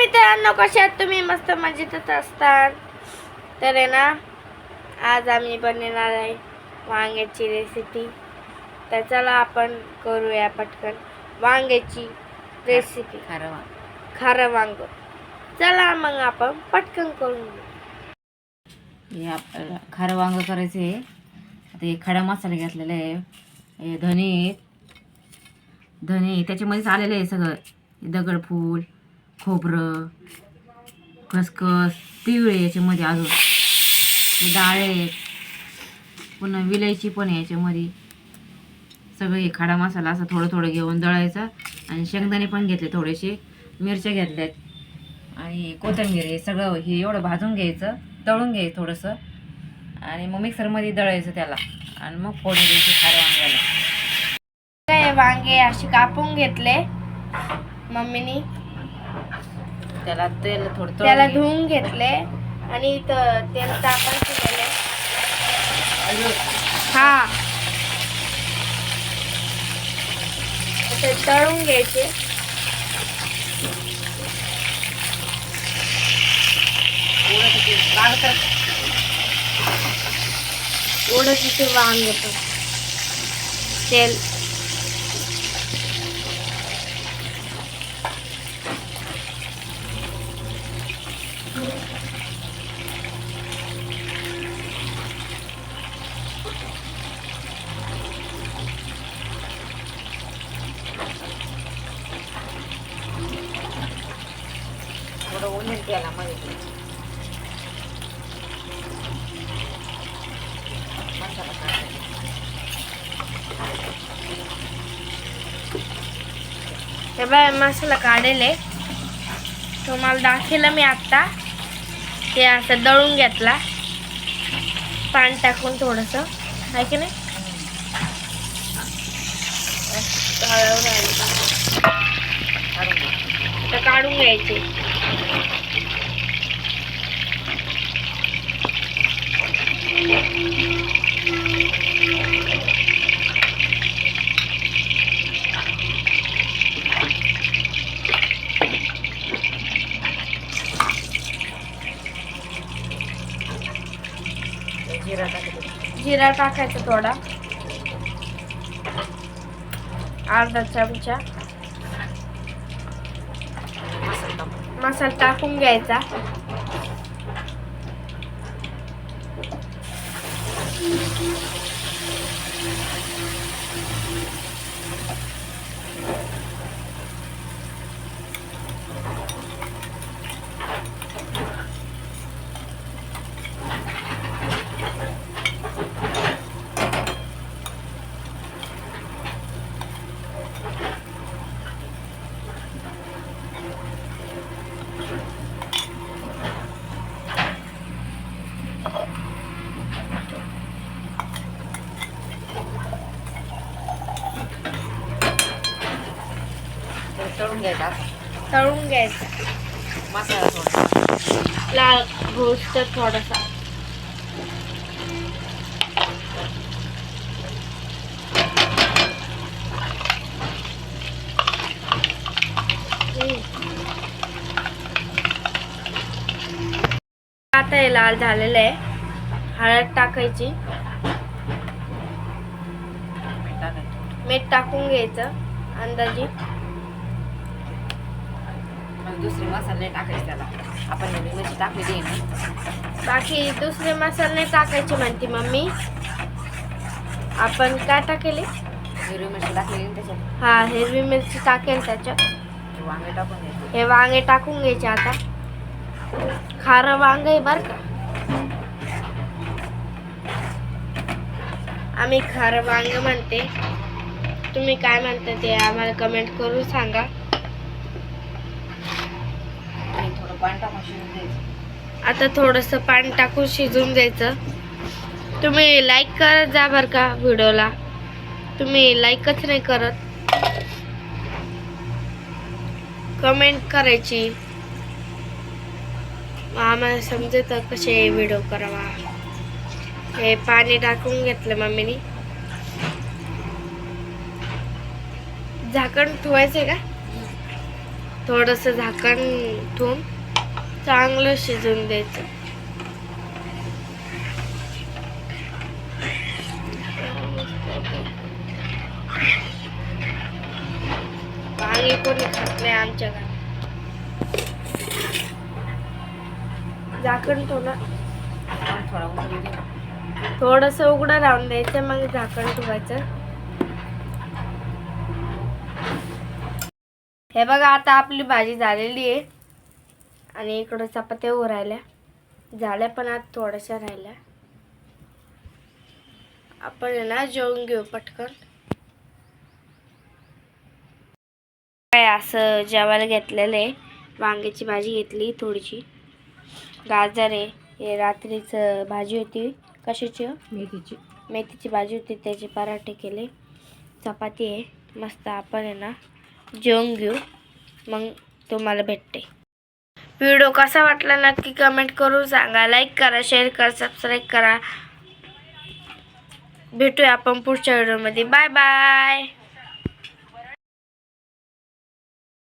मित्रांनो कशा आहात तुम्ही? मस्त मजेतच असतात. तर आहे ना आज आम्ही बनवणार आहे वांग्याची रेसिपी तर चला आपण करूया पटकन वांग्याची रेसिपी खारं वांग. खारं वांग. चला मग आपण पटकन करून हे आपल्याला खारं वांग करायचं. आहे आता हे खडा मसाला घेतलेला आहे. हे धने. धने त्याच्यामध्येच आलेलं आहे सगळं. दगडफूल खोबरं खसखस तीळ याच्यामध्ये अजून. डाळ डाळे आहेत. पुन्हा विलायची पण याच्यामध्ये. सगळं हे खडा मसाला असं थोडं थोडं घेऊन दळायचा. आणि शेंगदाणे पण घेतले थोडेसे. मिरच्या घेतल्यात. आणि कोथिंबीर हे सगळं हे एवढं भाजून घ्यायचं. तळून घ्यायचं थोडंसं. आणि मग मिक्सरमध्ये दळायचं त्याला. आणि मग फोडून द्यायची खाऱ्या वांग्याला. काय वांगे असे कापून घेतले. मम्मीनी. त्याला तेल थोडं त्याला. धुवून घेतले आणि इथं तेल टाकायचे गेले हा. ते तळून घ्यायचे. एवढं तिथे वांग पण तेल. थोडं मसाला टाकायचा. हे बाय मसाला काढेले तुम्हाला दाखवलं मी आत्ता. ते असं दळून घेतला. पाणी टाकून थोडंसं. आहे की नाही. तर काढून घ्यायचे. जिरा टाकायचं जिरा टाकायचा थोडा अर्धा चमचा मसाला टाकून घ्यायचा ते तळून घ्यायचं. तळून घ्यायचा. मसाला थोडा लाल घोस्ट थोडासा. आता हे लाल झालेलं आहे. हळद टाकायचं. मीठ टाकून घ्यायचं. अंदाजी. मग दुसरे मसाले नाही टाकायचे त्याला. आपण एवढी मिरची टाकलेली आहे ना बाकी दुसरे मसाले नाही टाकायचे म्हणते मम्मी. आपण काय टाकेले? हिरवी मिरची टाकलेली ना त्याच्यात. हा हिरवी मिरची टाकेल त्याच्यात. ते वांगे टाकून द्यायचे हे वांगे टाकून घ्यायचे आता. खारं वांग आहे बर का. आम्ही खारं वांग म्हणते. तुम्ही काय म्हणता ते आम्हाला कमेंट करून सांगा. आता थोडंसं पाणी टाकून शिजून द्यायचं. तुम्ही लाईक करत जा बरं का व्हिडिओला. तुम्ही लाईकच नाही करत. कमेंट करायची. आम्हाला समजत कसे व्हिडिओ करावा. हे पाणी टाकून घेतलं मम्मीनी. झाकण ठेवायचंय का? थोडंसं झाकण ठेवून. चांगलं शिजवून द्यायचं. पाणी कोणी खात नाही आमच्या घरात. झाकण ठेवलं थोडस उघडं राहून द्यायचं मग झाकण ठेवायचं. हे बघा आता आपली भाजी झालेली आहे. आणि इकडं चपात्या उभं राहिल्या झाल्या पण आज थोड्याशा राहिल्या. आपण ना जेवून घेऊ पटकन. काय असं जेवायला घेतलेलं आहे. वांग्याची भाजी घेतली थोडीशी. गाजर आहे. हे रात्रीचं भाजी होती. कशाची हो? मेथीची. मेथीची भाजी होती. त्याचे पराठे केले. चपाती आहे. मस्त आपण आहे ना जेवून घेऊ. मग तुम्हाला भेटते. व्हिडिओ कसा वाटला नक्की कमेंट करून सांगा. लाईक करा शेअर करा सबस्क्राईब करा. भेटूया आपण पुढच्या व्हिडिओमध्ये. Bye bye